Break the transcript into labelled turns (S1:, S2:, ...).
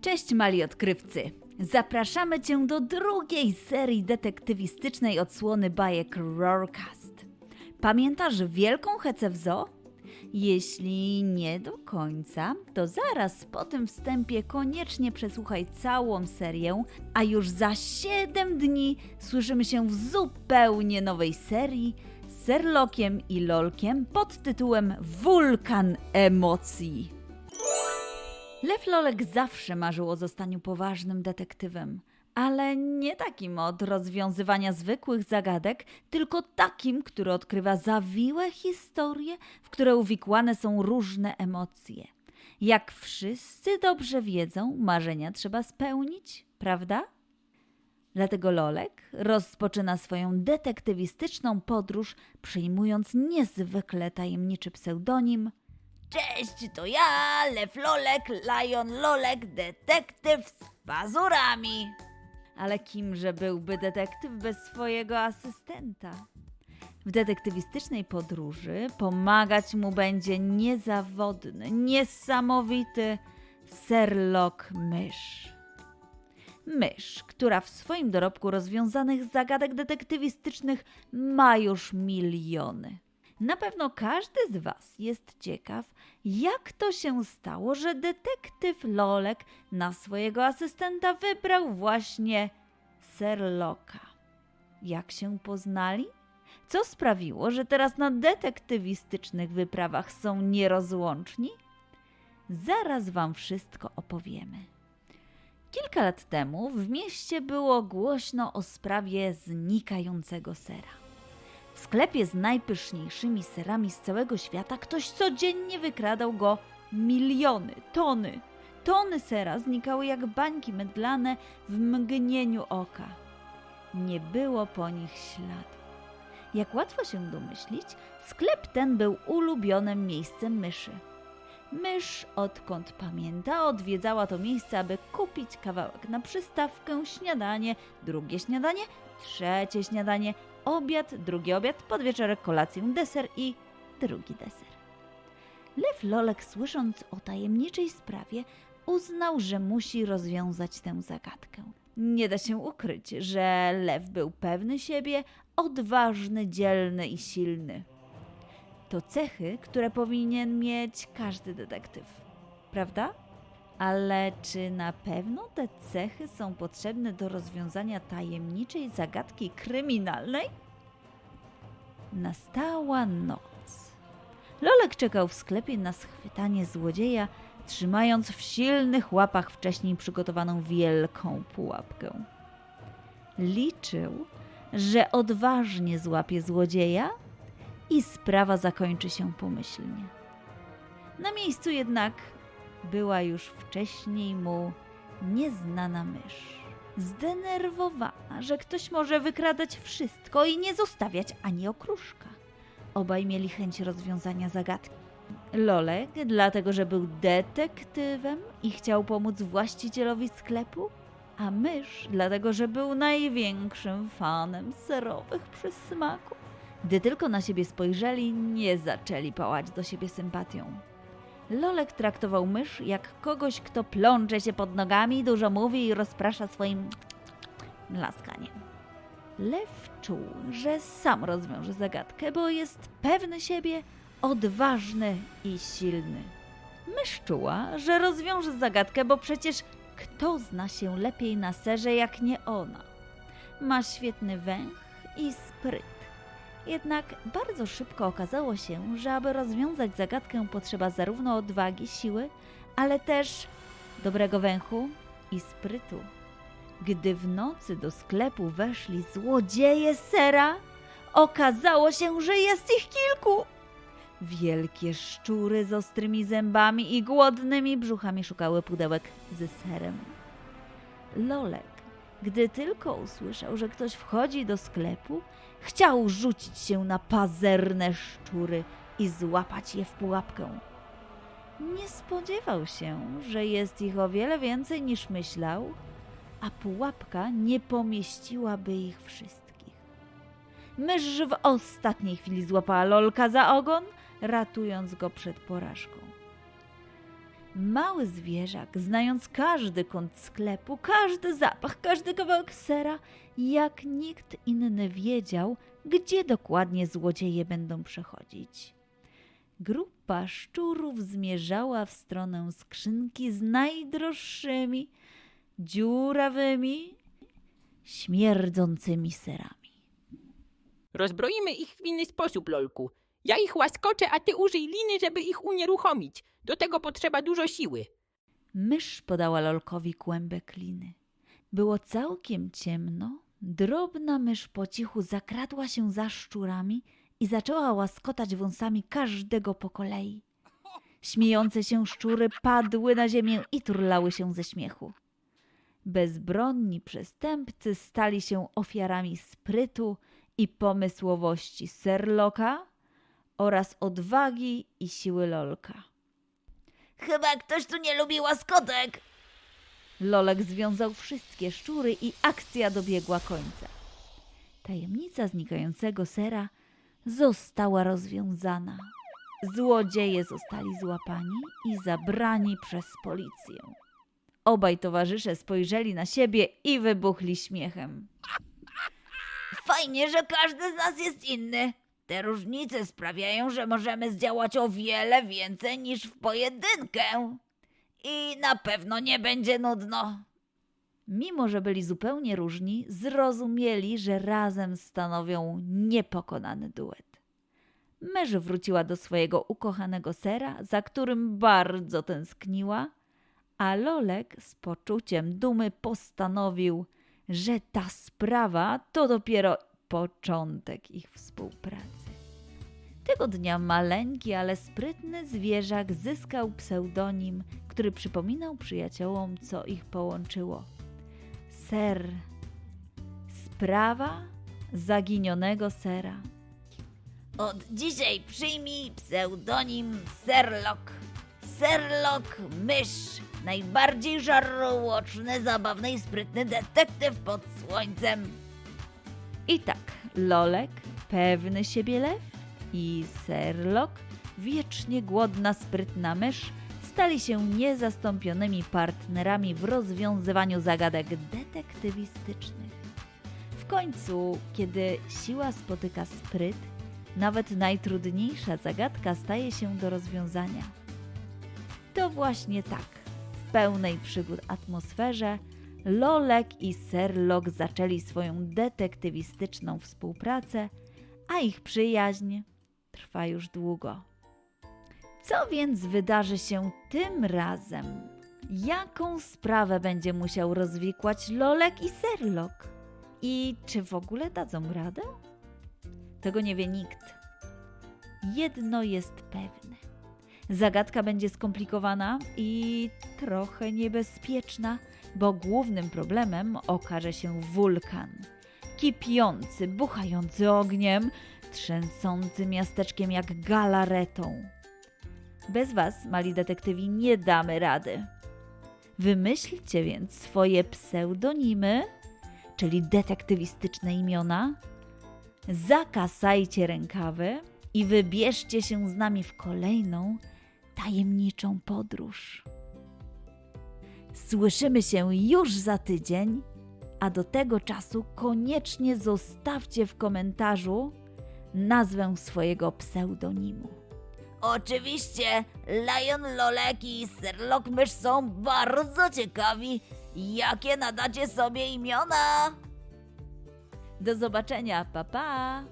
S1: Cześć mali odkrywcy! Zapraszamy Cię do drugiej serii detektywistycznej odsłony bajek Roarcast. Pamiętasz wielką hecę w zoo? Jeśli nie do końca, to zaraz po tym wstępie koniecznie przesłuchaj całą serię, a już za 7 dni słyszymy się w zupełnie nowej serii z Serlokiem i Lolkiem pod tytułem Wulkan emocji. Lew Lolek zawsze marzył o zostaniu poważnym detektywem, ale nie takim od rozwiązywania zwykłych zagadek, tylko takim, który odkrywa zawiłe historie, w które uwikłane są różne emocje. Jak wszyscy dobrze wiedzą, marzenia trzeba spełnić, prawda? Dlatego Lolek rozpoczyna swoją detektywistyczną podróż, przyjmując niezwykle tajemniczy pseudonim Cześć, to ja, Lew Lolek, Lion Lolek, detektyw z pazurami. Ale kimże byłby detektyw bez swojego asystenta? W detektywistycznej podróży pomagać mu będzie niezawodny, niesamowity Serlok Mysz. Mysz, która w swoim dorobku rozwiązanych zagadek detektywistycznych ma już miliony. Na pewno każdy z Was jest ciekaw, jak to się stało, że detektyw Lolek na swojego asystenta wybrał właśnie Serloka. Jak się poznali? Co sprawiło, że teraz na detektywistycznych wyprawach są nierozłączni? Zaraz Wam wszystko opowiemy. Kilka lat temu w mieście było głośno o sprawie znikającego sera. W sklepie z najpyszniejszymi serami z całego świata ktoś codziennie wykradał go miliony, tony. Tony sera znikały jak bańki mydlane w mgnieniu oka. Nie było po nich śladu. Jak łatwo się domyślić, sklep ten był ulubionym miejscem myszy. Mysz, odkąd pamięta, odwiedzała to miejsce, aby kupić kawałek na przystawkę, śniadanie, drugie śniadanie, trzecie śniadanie, obiad, drugi obiad, podwieczorek, kolację, deser i drugi deser. Lew Lolek, słysząc o tajemniczej sprawie, uznał, że musi rozwiązać tę zagadkę. Nie da się ukryć, że lew był pewny siebie, odważny, dzielny i silny. To cechy, które powinien mieć każdy detektyw, prawda? Ale czy na pewno te cechy są potrzebne do rozwiązania tajemniczej zagadki kryminalnej? Nastała noc. Lolek czekał w sklepie na schwytanie złodzieja, trzymając w silnych łapach wcześniej przygotowaną wielką pułapkę. Liczył, że odważnie złapie złodzieja i sprawa zakończy się pomyślnie. Na miejscu jednak była już wcześniej mu nieznana mysz. Zdenerwowana, że ktoś może wykradać wszystko i nie zostawiać ani okruszka. Obaj mieli chęć rozwiązania zagadki. Lolek, dlatego że był detektywem i chciał pomóc właścicielowi sklepu, a mysz, dlatego że był największym fanem serowych przysmaków. Gdy tylko na siebie spojrzeli, nie zaczęli pałać do siebie sympatią. Lolek traktował mysz jak kogoś, kto plącze się pod nogami, dużo mówi i rozprasza swoim laskaniem. Lew czuł, że sam rozwiąże zagadkę, bo jest pewny siebie, odważny i silny. Mysz czuła, że rozwiąże zagadkę, bo przecież kto zna się lepiej na serze jak nie ona? Ma świetny węch i spryt. Jednak bardzo szybko okazało się, że aby rozwiązać zagadkę potrzeba zarówno odwagi, siły, ale też dobrego węchu i sprytu. Gdy w nocy do sklepu weszli złodzieje sera, okazało się, że jest ich kilku. Wielkie szczury z ostrymi zębami i głodnymi brzuchami szukały pudełek ze serem. Lolek, gdy tylko usłyszał, że ktoś wchodzi do sklepu, chciał rzucić się na pazerne szczury i złapać je w pułapkę. Nie spodziewał się, że jest ich o wiele więcej niż myślał, a pułapka nie pomieściłaby ich wszystkich. Mysz w ostatniej chwili złapała Lolka za ogon, ratując go przed porażką. Mały zwierzak, znając każdy kąt sklepu, każdy zapach, każdy kawałek sera, jak nikt inny wiedział, gdzie dokładnie złodzieje będą przechodzić. Grupa szczurów zmierzała w stronę skrzynki z najdroższymi, dziurawymi, śmierdzącymi serami.
S2: Rozbroimy ich w inny sposób, Lolku. Ja ich łaskoczę, a ty użyj liny, żeby ich unieruchomić. Do tego potrzeba dużo siły.
S1: Mysz podała Lolkowi kłębek liny. Było całkiem ciemno. Drobna mysz po cichu zakradła się za szczurami i zaczęła łaskotać wąsami każdego po kolei. Śmiejące się szczury padły na ziemię i turlały się ze śmiechu. Bezbronni przestępcy stali się ofiarami sprytu i pomysłowości Serloka oraz odwagi i siły Lolka.
S3: Chyba ktoś tu nie lubi łaskotek.
S1: Lolek związał wszystkie szczury i akcja dobiegła końca. Tajemnica znikającego sera została rozwiązana. Złodzieje zostali złapani i zabrani przez policję. Obaj towarzysze spojrzeli na siebie i wybuchli śmiechem.
S3: Fajnie, że każdy z nas jest inny. Te różnice sprawiają, że możemy zdziałać o wiele więcej niż w pojedynkę. I na pewno nie będzie nudno.
S1: Mimo, że byli zupełnie różni, zrozumieli, że razem stanowią niepokonany duet. Mysz wróciła do swojego ukochanego sera, za którym bardzo tęskniła, a Lolek z poczuciem dumy postanowił, że ta sprawa to dopiero początek ich współpracy. Tego dnia maleńki, ale sprytny zwierzak zyskał pseudonim, który przypominał przyjaciołom, co ich połączyło. Ser. Sprawa zaginionego sera.
S3: Od dzisiaj przyjmij pseudonim Serlok. Serlok Mysz. Najbardziej żarłoczny, zabawny i sprytny detektyw pod słońcem.
S1: I tak, Lolek, pewny siebie lew i Serlok, wiecznie głodna, sprytna mysz, stali się niezastąpionymi partnerami w rozwiązywaniu zagadek detektywistycznych. W końcu, kiedy siła spotyka spryt, nawet najtrudniejsza zagadka staje się do rozwiązania. To właśnie tak, w pełnej przygód atmosferze, Lolek i Serlok zaczęli swoją detektywistyczną współpracę, a ich przyjaźń trwa już długo. Co więc wydarzy się tym razem? Jaką sprawę będzie musiał rozwikłać Lolek i Serlok? I czy w ogóle dadzą radę? Tego nie wie nikt. Jedno jest pewne. Zagadka będzie skomplikowana i trochę niebezpieczna, bo głównym problemem okaże się wulkan. Kipiący, buchający ogniem, trzęsący miasteczkiem jak galaretą. Bez was, mali detektywi, nie damy rady. Wymyślcie więc swoje pseudonimy, czyli detektywistyczne imiona, zakasajcie rękawy i wybierzcie się z nami w kolejną tajemniczą podróż. Słyszymy się już za tydzień, a do tego czasu koniecznie zostawcie w komentarzu nazwę swojego pseudonimu.
S3: Oczywiście Lion Lolek i Serlok Mysz są bardzo ciekawi, jakie nadacie sobie imiona.
S1: Do zobaczenia, pa pa!